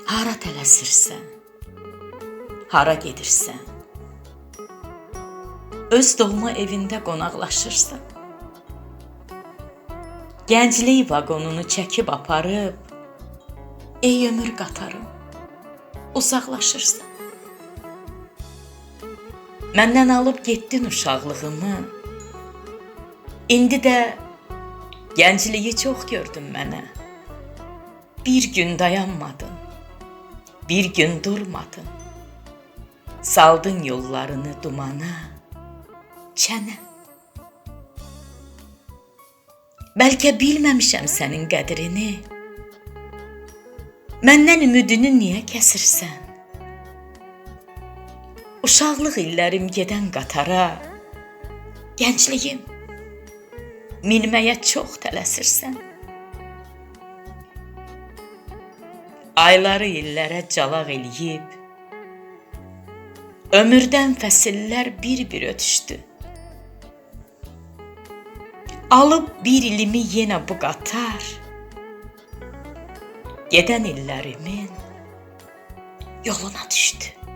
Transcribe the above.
Hara tələsirsən? Hara gedirsən? Öz doğma evində qonaqlaşırsan. Gənclik vaqonunu çəkib aparıb ey ömür qatarım uzaqlaşırsan. Məndən alıb getdin uşaqlığımı. İndi də gəncliyi çox gördün mənə. Bir gün dayanmadın. Bir gün durmadın. Saldın yollarını dumana, çənə. Bəlkə bilməmişəm sənin qədrini. Məndən ümidini niyə kəsirsən? Uşaqlıq illərim gedən qatara, gəncliyim minməyə çox tələsirsən. Ayları illərə calaq eləyib, ömürdən fəsillər bir-bir ötüşdü. Alıb bir ilimi yenə bu qatar, gedən illərimin yoluna düşdü.